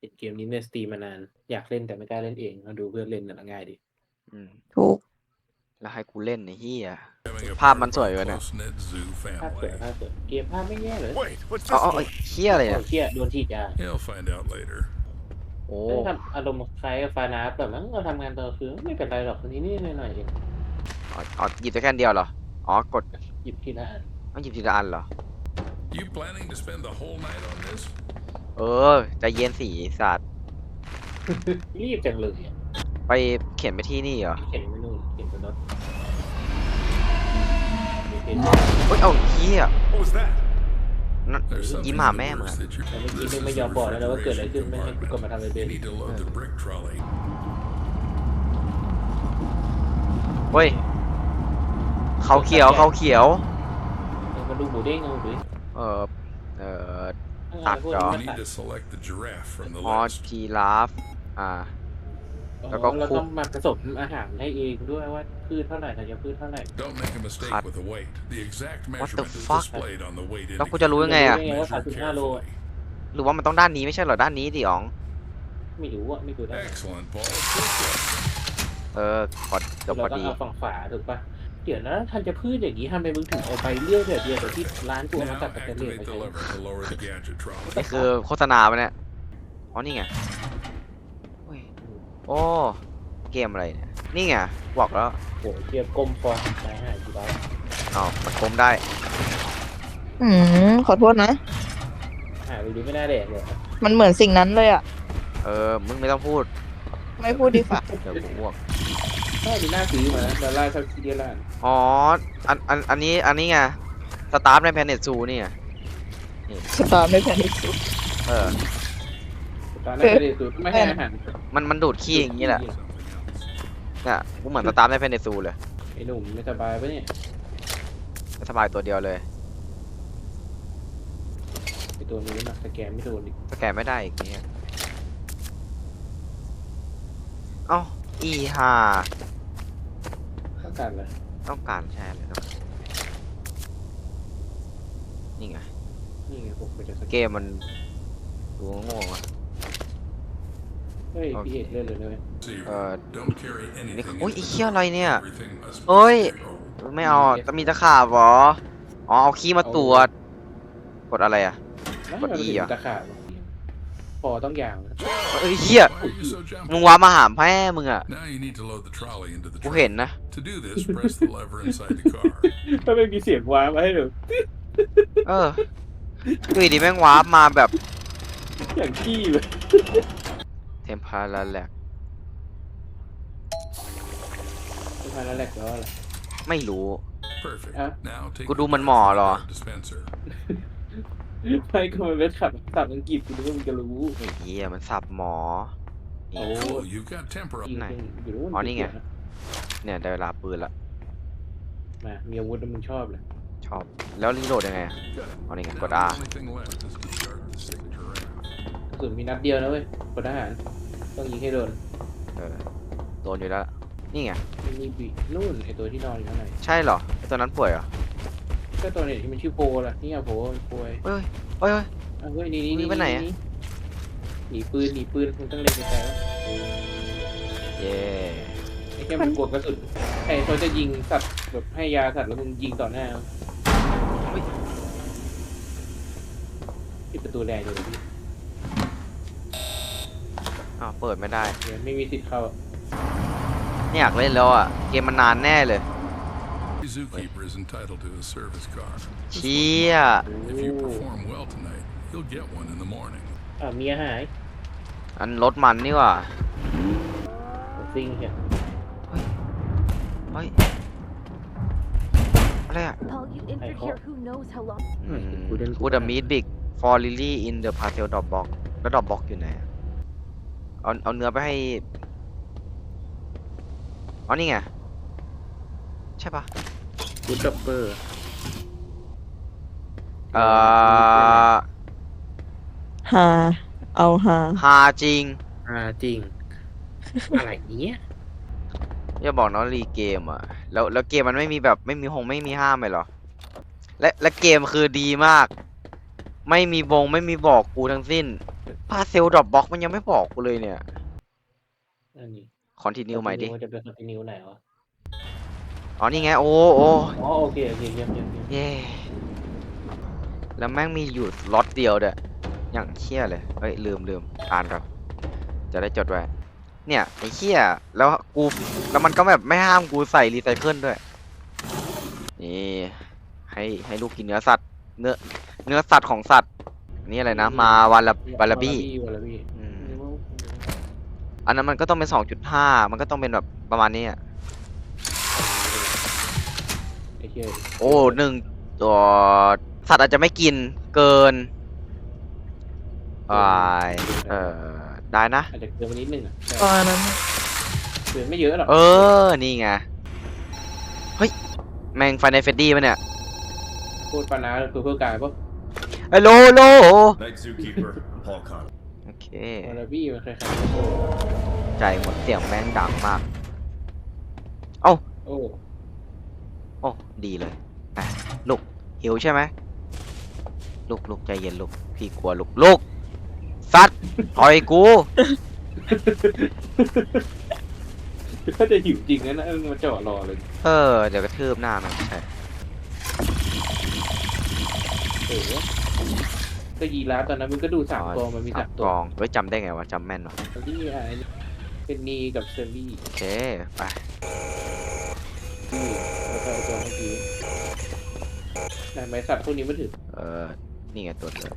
เห็นเกมนี้ในสตรีมมานาน อยากเล่นแต่ไม่กล้าเล่นเองมาดูเพื่อนเล่นน่ะง่ายดีอืมถูกแล้วให้กูเล่นไอ้เหี้ย Having a ภาพมันสวยเลยเนี่ย close-knit zoo ภาพสวย family. ภาพสวยเกมภาพไม่แย่เลย Wait, what's เอา this? เอาเอาเหี้ยอะไรโอ้เนี่ยเชี่ยโดนฉีดยา He'll find out later. โอ้เอ้ยทำอารมณ์คล้ายกับฟานาฟแต่มั้งเราทำงานตอนคืนไม่เป็นไรหรอกคนนี้นี่หน่อยๆเองเอาเอาหยิบได้แค่อันเดียวเหรอ อ๋อ กดหยิบทีละอันต้องหยิบทีละอันเหรอ You planning to spend the whole night on this? เออใจเย็นสีสัตว์รีบจังเลยอะไปเขียนไปที่นี่เหรอเข็นไม่นู่นเข็นไปรถมีเพจเฮ้ยเอาเหี้ย What was that? นั่น There's something ยิ้ม in หา the แม่มึง works อะ that you're แต่เมื่อกี้ไม่ไม่ยอมบอกแล้วนะว่าเกิดอะไรขึ้นไม่ให้กูกลับมาทำอะไรเป็ You น need to load the brick trolley. เฮ้ยเขาเขียวเขาเขียว เออมาดูหมูเด้งเอาดูดิเออเออเออ ตัดพวกจอ You นี้ need มันตัด to select the giraffe from the ฮอ list. จีราฟ อ่า แล้วก็อ๋อเราคุก ต้องมาผสมอาหารให้เองด้วยว่าพืชเท่าไหร่ธัญพืชเท่าไหร่ Don't make a mistake Cut. with the weight. The exact What the measurement is fuck? displayed on the weight แล้วกูจะรู้ indicator. ยังไงอะรู้ได้ไงว่า Measure 35โล carefully. หรือว่ามันต้องด้านนี้ไม่ใช่เหรอ ด้านนี้ดิอ๋อง ไม่รู้อะไม่รู้ได้ Excellent, Paul. Good job. เออพอเกือบพเราอต้องดี เอาฝั่งขวาถูกปะ เดี๋ยวนะธัญพืชอย่างนี้ทำไมมึงถึงเอาไปเลือกแบบเดียวกับที่ร้านกูเอามา Now ตัดแต่เลีย activate ไป the ใช้ lever to lower the gadget trolley. นี่คือโฆษณาปะเนี่ย อ๋อนี่ไงโอ้ยโอ้ เกมอะไรเนี่ย นี่ไง บอกแล้วโอ้โหเทียบก้มฟองตายหายอยู่แล้วอ๋อมันกลมได้ อืมขอโทษนะ หายไปดูไม่น่าแดกเลยมันเหมือนสิ่งนั้นเลยอะ เออ มึงไม่ต้องพูด ไม่พูดดีกว่าเดี๋ยวกูอ้วก ถ้าดูหน้าซื้อมาดอลลาร์เท่าที่เดียวล้านอ๋อ อัน อัน อันนี้ อันนี้ไง สตาร์ฟในแพนเน็ตซูนี่ไงสตาร์ไม่แพนิคเออ ตอนนั้นก็ได้สูตรไม่ให้อาหารมัน มันดูดขี้อย่างนี้แหละ Something else. เนี่ยกูเหมือนสตาร์ฟในแพนเน็ตซูเลยไอ้หนุ่มไม่สบายปะเนี่ยสบายตัวเดียวเลย ไอ้ตัวนี้นะสแกนไม่โดนอีกสแกนไม่ได้อีกเนี่ยเอ้า อีห่าต้องการอะไรต้องการใช่เลยต้องนี่ไง นี่ไงผมก็จะสแกนเกมมันดูโง่ๆอะ เฮ้ยพี่เอกเล่นเลยนะเว้ย See, Uh, don't carry นี่ anything โอ้ย into ไอ้ the เหี้ยอะไรเนี่ย Everything must be เอ้ย sterile. ไม่เอาอะจะมีตะขาบเหรอ อ๋อ เอาขี้มาตรวจ กดอะไรอะกด E เหรอตะขาบ พอต้องอย่างนะเอ้ยเหี้ย Why are you so jumpy? มึงว้ามาหามแพ้มึงอะ Now you need to load the trolley into the กู truck. เห็นนะ To do this, press the lever inside the car. ถ้าไม่มีเสียงว้ามาให้ดูเออดูดีแม่งว้ามาแบบอย่างขี้เลยเทมพาราแลกสุดท้ายแล้วแหลกแล้วอะไร ไม่รู้ Perfect. Huh? Now take Cô the đu mình card mò from the rồi. card dispenser. ไม่ก็มันเป็นขับขับอังกฤษกูนึกว่ามึงจะรู้ไอ้เหี้ยมันสับหมอโอ้ Cool, you've got temper ยิงไหนอยู่รู้ว่าอ๋อมันี่ไง เนี่ยได้เวลาปืนละมามีอาวุธแล้วมึงชอบเลยชอบ แล้วรีโหลดยังไงอะ Good. อ๋อนี่ไง Now กด the R only thing left is to start the signature round. กระสุนมีนัดเดียวนะเว้ยพลทหารต้องยิงให้โดนเออโดนอยู่แล้ว นี่ไงนี่นี่บีนู่นไอตัวที่นอนอยู่ข้างในใช่เหรอไอ้ตัวนั้นป่วยเหรอ ก็ตัวเนี่ยที่มันชื่อโพล่ะนี่อะโพโพยเฮ้ยเฮ้ยเฮ้ย อะเฮ้ยนี่นี่มึนี่งไปไหนอะ หนีปืนหนีปืนมึงต้องเล่นไกลๆแล้วเย้ไอ้แค่มันกดกระสุนใครเขาจะยิงสัตว์แบบให้ยาสัตว์แล้วมึงยิงต่อหน้าปิดประตูแดงอยู่เลยพี่อ้าวเปิดไม่ได้ เดี๋ยวไม่มีสิทธิ์เข้า ไม่อยากเล่นแล้วอะ เกมมันนานแน่เลย The zookeeper is entitled to a service car. เชี่ย If you perform well tonight, you'll get one in the morning. อ่าเมียหายอันรถมันนี่หว่าซิงเหี้ยเฮ้ยอะไรอะ Paul, you entered call- here who knows how long. อืมกูเดินกูดมีดบิก for lily in the parcel drop box แล้ว drop box อยู่ไหนอะเอาเอาเนื้อไปให้เอานี่ไง ใช่ปะ กูดับเบอร์เอ่อหา เอาหา ฮาจริง อ่าจริง อะไรเนี้ยอย่าบอกน้องรีเกมอะ แล้วแล้วเกมมันไม่มีแบบไม่มีหงไม่มีห้ามเลยเหรอ และและเกมคือดีมาก ไม่มีบงไม่มีบอกกูทั้งสิ้น พาเซลดรอปบ็อกมันยังไม่บอกกูเลยเนี่ย อันนี้คอนติเนียใหม่ดิมันจะเป็นคอนติเนียไหนวะ อ๋อนี่ไงโอ้โอ้อ๋อโอเคโอเคเยี่ยมเยี่ยมเยี่ยมเย่แล้วแม่งมีอยู่ล็อตเดียวเด้ออย่างเชี่ยเลยเฮ้ยลืมลืมอ่านก่อนจะได้จดไว้เนี่ยไอ้เชี่ยแล้วกูแล้วมันก็แบบไม่ห้ามกูใส่รีไซเคิลด้วยนี่ให้ให้ลูกกินเนื้อสัตว์ เนื้อเนื้อสัตว์ของสัตว์นี่อะไรนะมาวาลาบาลาบี้วาลาบี้อืมอันนั้นมันก็ต้องเป็นสองจุดห้ามันก็ต้องเป็นแบบประมาณนี้อะ ไอ้เหี้ยโอ้หนึ่งตัวสัตว์อาจจะไม่กินเกินอ่ายเออได้นะ อาจจะเกินไปนิดนึงอะตอนนั้นเกินไม่เยอะหรอกเออ นี่ไง เฮ้ย แมงไฟในเฟดดี้ปะเนี่ยพูดปานาคือเพื่อกายปะไอ้โลโล Night Zookeeper, Paul Connor. โอเควาลาบี้มันคล้ายใจหมดเสียงแม่งดังมากๆโอ้ โอ้ดีเลยอะลูกหิวใช่ไหมลูกลูกใจเย็นลูกพี่กลัวลูกลูกสัตว์ต่อยกูถ้าจะหิวจริงนะนะมันจอดรอเลย เออ เดี๋ยวกระทืบหน้ามันใช่เออก็ยีราฟตอนนั้นมึงก็ดูสามตัวมันมีสามกตัวองเฮ้ยจำได้ไงวะจำแม่นวะนี่ไอ้เป็นนีกับเซอร์รี่โอเคไป นี่แล้วก็ไอ้ตัวเมื่อกี้ แต่ไม้สัตว์พวกนี้มันถือเออ นี่ไงตัวเดิม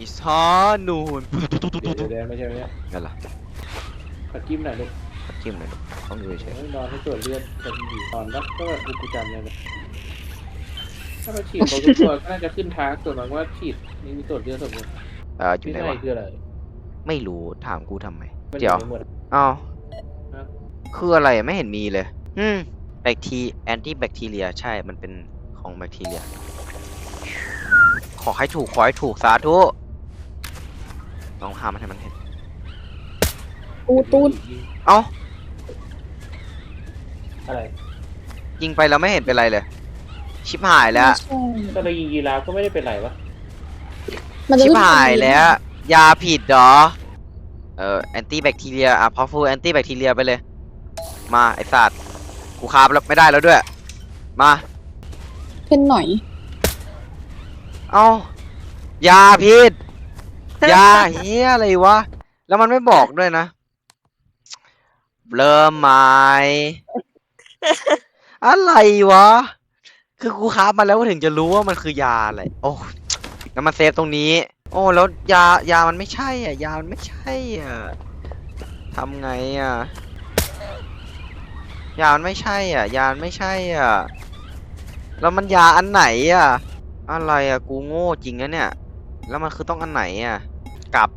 อิสฮานูนเดี๋ยวเดี๋ยวไม่ใช่ไม่ใช่นั่นล่ะขอจิ้มหน่อยลูกจิ้มเลยลูกต้องดูเฉยเดี๋ยวนอนให้ตรวจเลือดจะดีตอนแล้วก็แบบกูจำเลยนะถ้าเราฉีดตัวทุกตัวก็น่าจะขึ้นทางส่วนมากว่าฉีดนี่มีตรวจเลือดสมมติเอออยู่ที่ไหนไหนวะ คืออะไรไม่รู้ถามกูทำไม มันอเดี๋ยวในหมวดอ้าว ฮะ คืออะไรไม่เห็นมีเลย อืม แบคทีแอนตี้แบคทีเรียใช่มันเป็นของแบคทีเรีย ขอให้ถูก ขอให้ถูกสาธุต้องห้ามมันให้มันเห็น ตูดตูดเอ้า อะไรยิงไปแล้วไม่เห็นเป็นไรเลย ชิบหายแล้ว ใช่ก็เรายิงยีราฟก็ไม่ได้เป็นไรวะมันจะชิบขึ้นหายแล้ว ยาผิดเหรอ เอ่อแอนตี้แบคทีเรียอะพอฟูแอนตี้แบคทีเรียไปเลย มาไอสัตว์ กูคาบแล้วไม่ได้แล้วด้วย มา ขึ้นหน่อย เอ้ายาผิดยาเฮียอะไรวะ แล้วมันไม่บอกด้วยนะ เริ่มไหมอะไรวะ คือกูคาบมาแล้วถึงจะรู้ว่ามันคือยาอะไร โอ้แล้วมาเซฟตรงนี้ โอ้ แล้วยายามันไม่ใช่อะ ยามันไม่ใช่อะทำไงอะ ยามันไม่ใช่อะ ยามันไม่ใช่อะ แล้วมันยาอันไหนอะ อะไรอะ กูโง่จริงนะเนี่ย แล้วมันคือต้องอันไหนอะ กลับ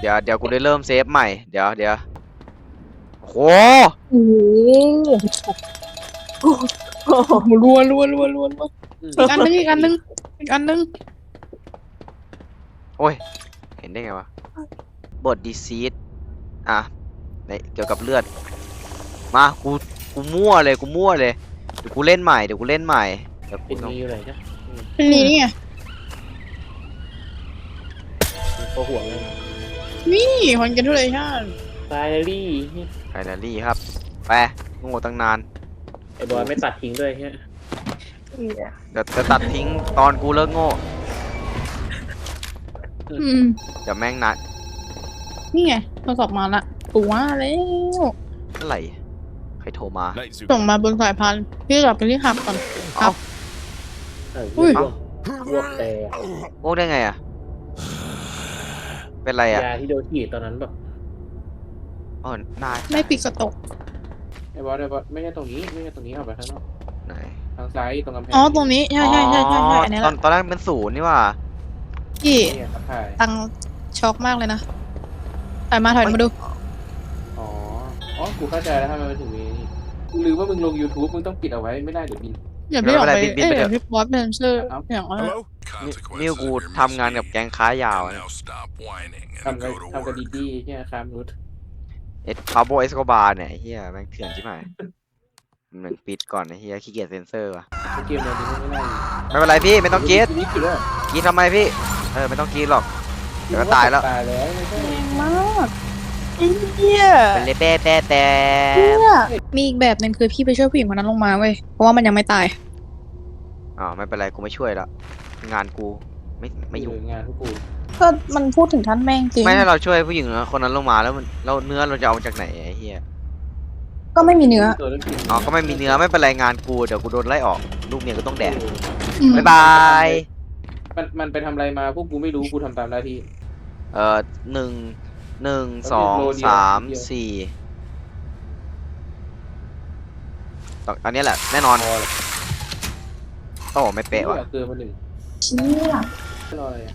เดี๋ยวเดี๋ยวกูได้เริ่มเซฟใหม่ เดี๋ยวเดี๋ยวโหโอ้โหรัวรัวรัวรัวรัวอืมอีกอันนึงอีกอันนึงอีกอันนึงโอ้ย เห็นได้ไงวะบทดีซีดอะในเกี่ยวกับเลือด มากูกูมั่วเลยกูมั่วเลยเดี๋ยวกูเล่นใหม่เดี๋ยวกูเล่นใหม่เดี๋ยวกูเป็นต้องนีอยู่ไหนนะเป็นนี่ไงโอ้ห่วงเลยนี่คอนเกตูเลชั่นไซรี่ไฟนาลี่ครับไปโง่ตั้งนานไอ้บอยไม่ตัดทิ้งด้วยเฮียเดี๋ยวจะตัดทิ้งตอนกูเลิกโง่อืมเดี๋ยวแม่งนัดนี่ไงโทรศัพท์มาละกูว่าแล้วอะไร ใครโทรมา Night ส่ง Zookeeper. มาบนสายพันธุ์พี่กลับไปที่ขับก่อน ครัเอ้าบเอออุ้ยรวบรวบแต่โง่ได้ไงอะ เป็นไรอะ ยาที่โดนฉีดตอนนั้นแบบอ๋อหนายไม่ปิดกระตก ไอ้บอสไอ้บอสไม่ใช่ตรงนี้ไม่ใช่ตรงนี้เอาไปข้างนอกไหนทางซ้ายตรงกำแพงอ๋อ ตรงนี้ ใช่ใช่ใช่ใช่ใช่อันนี้ตแหอนละตอนแรกเป็นศูนย์นี่หว่า พี่เนี่ยครับถ่ายตังช็อกมากเลยนะถอยมาถอยมาดู อ๋ออ๋อกูเข้าใจแล้วทำไมมันถึงมี นี่หรือว่ามึงลง YouTube มึงต้องปิดเอาไว้ไม่ได้เดี๋ยวบิน อย่าพี่ออกไปไม่เป็นไรบินๆเอ้ยไปเถอะเดี๋ยวพี่บอสเป็นเชื่อครับอย่างว่า Hello? นี่ Consequences นี่กู of your ทำงาน กับ แก๊งค้ายาว mistake. นะ Now stop whining ทำ and กับ go to ทำกับ work. ดีดีเนี่ยคามนุษย์เอ็ดพาโบเอสโกบาร์เนี่ยไอ้เฮียแม่งเถื่อนชิบหายเหมือนปิดก่อนไอ้เฮียขี้เกียจเซ็นเซอร์ว่ะเกมเราดีไม่ได้ไม่เป็นไรพี่ไม่ต้องกรีดนี่คือแล้วกรีดทำไมพี่ เออ ไม่ต้องกินหรอก เดี๋ยวก็ตายแล้ว ตายแล้วไม่ใช่มากไอ้ เหี้ยเป็นเลยแป๊ะแป๊ะแป๊ะเนี่ยมีอีกแบบหนึ่งคือพี่ไปช่วยผู้หญิงคนนั้นลงมาเว้ย เพราะว่ามันยังไม่ตาย อ๋อไม่เป็นไรกูไม่ช่วยแล้วงานกูไม่ไม่ยุ่งงานทุกกูก็มันพูดถึงท่านแม่งจริง ไม่ถ้าเราช่วยผู้หญิงคนนั้นลงมาแล้วมันเราเนื้อเราจะเอามาจากไหนไอ้เหี้ยก็ไม่มีเนื้อตัวเรื่องกินอ๋อก็ไม่มีเนื้อไม่เป็นไรงานกูเดี๋ยวกูโดนไล่ออกลูกเมียก็ต้องแดกอืมบ๊ายบายมันมันไปทำอะไรมาพวกกูไม่รู้กูทำตามหน้าที่เอ่อหนึ่ง หนึ่งสองโลเดียวสามโลเดียวสี่ต้องอันนี้แหละ แน่นอนพอเลยโอ้ไม่เป๊ะว่ะเกินมาหนึ่งเชี่ยรออะไรอะ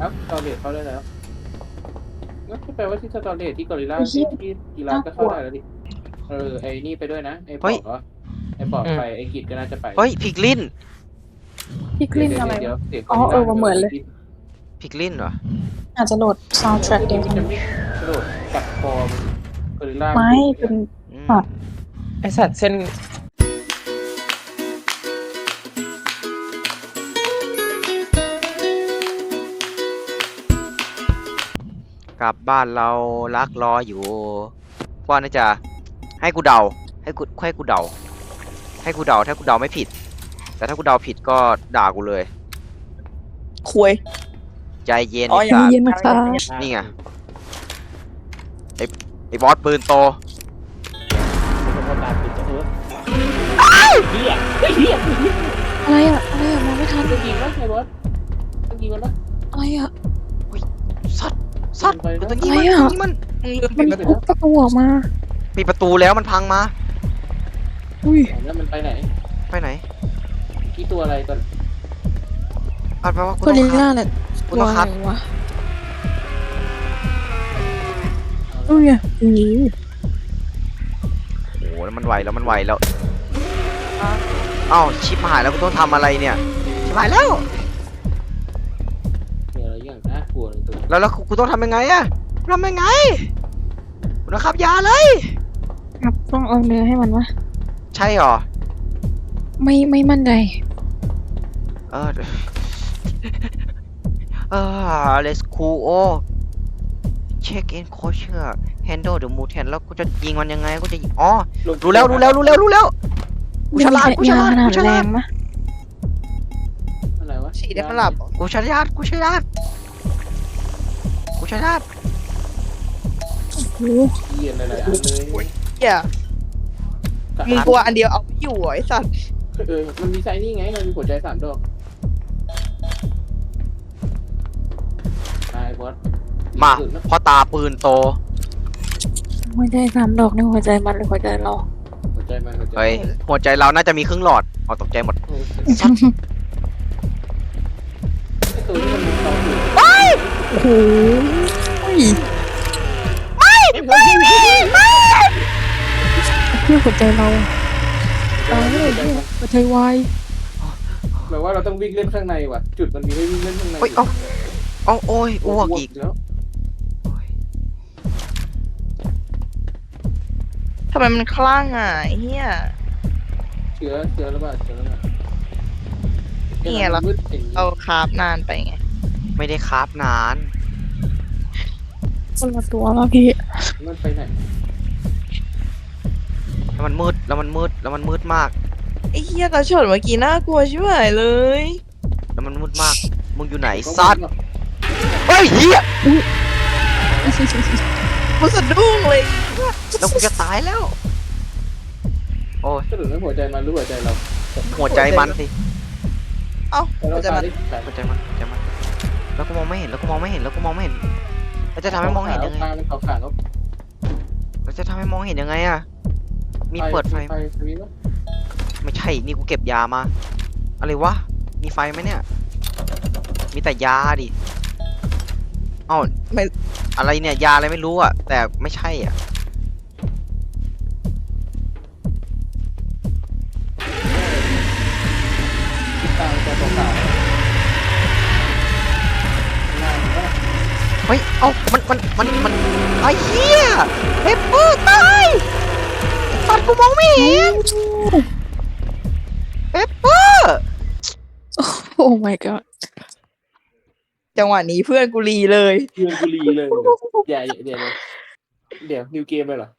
ครับตอเลตเข้าได้แล้วงั้นก็แปลว่าที่สตอเลตที่กอริลล่าที่ที่กีฬาก็เข้าได้แล้วดิเออไอ้นี่ไปด้วยนะไอ้ปอกเหรอไอ้ปอกไปไอ้กิจก็น่าจะไปเฮ้ยพิกลินพี่กลิ้นอะไรเดี๋ยววะเดี๋ยวอ๋อเออว่าเหมือนเลย พิกลินเหรอ อาจจะโหลดซาวด์แทร็กเดียวกันจะไม่กระโดดกัดคอมันกอริลล่าไม่เป็น อืมอะ ไอสัตว์เส้นกลับบ้านเรารักรออยู่ว่าน่าจะให้กูเดา ให้กูให้กูเดา ให้กูเดาถ้ากูเดาไม่ผิด แต่ถ้ากูเดาผิดก็ด่ากูเลย คุย ใจเย็นอ๋อ ไอ้อย่าสัตว์เย็นนะคะนี่ไงไอ้บอสปืนโตอะไรอะอะไรอะมองไม่ทันจะยิงวะไอ้บอสจะยิงมันปะอะไรอะ สัตว์สัตว์ไปนะตัวนี้มันอะไรอะตัวนี้มันมึงลืมมันทุบประตูออกมามีประตูแล้วมันพังมา อุ้ยแล้วมันไปไหนไปไหนกี่ตัวอะไรก่อนอันแปลว่ากูกอต้องริลคัล่าดแหละ กูต้องคัดตัวะไรวะอุ้ยอะอือโอ้โหแล้วมันไวแล้วมันไวแล้วเอ้าชิปหายแล้วกูต้องทำอะไรเนี่ยชิปหายแล้วเดี๋ยวอะไรอย่างน่ากลัวเลยตัวนี้แล้วแล้วกูต้องทำยังไงอะทำยังไงกูต้องขับยาเลย ครับต้องเอาเนื้อให้มันวะใช่หรอ ไม่ไม่มั่นใจเออ เออ let's cool oh check in kosher handle the mutant แล้วกูจะยิงมันยังไงกูจะยิงอ๋อรู้แล้วรู้แล้วรู้แล้วรู้แล้วกูฉลาดกูฉลาดขนากูดฉแรลาดงมะอะไรวะฉีดได้มันหลับเหรอกูฉลาดกูฉลาดกูฉลาดโอ้โหเยียนหลายๆอันเลยเหี้ยมึงกลัวอันเดียวเอาไม่อยู่เหรอไอสัตว์เออมันมีไซนี่ไงมันมีหัวใจสามดอก บอสมาพอตาปืนโตหัวใจสามดอกในหัวใจมันหรือหัวใจเราหัวใจมันหัวใจเฮ้ยหัวใจเราน่าจะมีครึ่งหลอดเอาตกใจหมดโอ้ยไอ้ตัวที่มันมีสองหัวโอ้โหเพื่อหัวใจเราตายเลยเนี่ยหัวใจวายแปลว่าเราต้องวิ่งเล่นข้างในว่ะ จุดมันมีให้วิ่งเล่นข้างในเฮ้ยเอาเอาโอ้ยอ้วกอีกแล้วทำไมมันคลั่งอะไอ้เฮีย เชื้อเชื้อแล้วป่ะเชื้อแล้วป่ะนี่ไงเรามืดอย่างนี้เราคราฟนานไปไง ไม่ได้คราฟนาน คนละตัวแล้วพี่ มันไปไหนแล้วมันมืด แล้วมันมืด แล้วมันมืดมาก ไอ้เฮียตาช็อตเมื่อกี้น่ากลัวชิบหายเลย แล้วมันมืดมาก มึงอยู่ไหนซัด เฮ้ยเฮียกูสะดุ้งเลยแล้วกูจะตายแล้ว โอ้ยสรุปแล้วหัวใจมันหรือหัวใจเราหัวใจมันสิเอ้าแล้วเราจมาดิแผลหัวใจมันหัวใจมัน แล้วกูมองไม่เห็นแล้วกูมองไม่เห็นแล้วกูมองไม่เห็นแล้วจะทำให้มองเห็นยังไงตามันขาจะทำให้มองเห็นยังไงอะมีเปิดไฟไฟไฟมีปะไม่ใช่ นี่กูเก็บยามา อะไรวะ มีไฟไหมเนี่ย มีแต่ยาดิ เอ้าไม่อะไรเนี่ย ยาอะไรไม่รู้อะแต่ไม่ใช่อะ ตามันจะขาวๆหน้ามันก็เฮ้ย เอ้ามัน มัน มัน มันไอ้เหี้ยเปปเปอร์ตายสัตว์กูมองไม่เห็นเปปเปอร์ โอ้ my god จังหวะนี้เพื่อนกูรีเลย เพื่อนกูรีเลย เดี๋ยวเดี๋ยวเดี๋ยวเดี๋ยวนิวเกมเลยเหรอ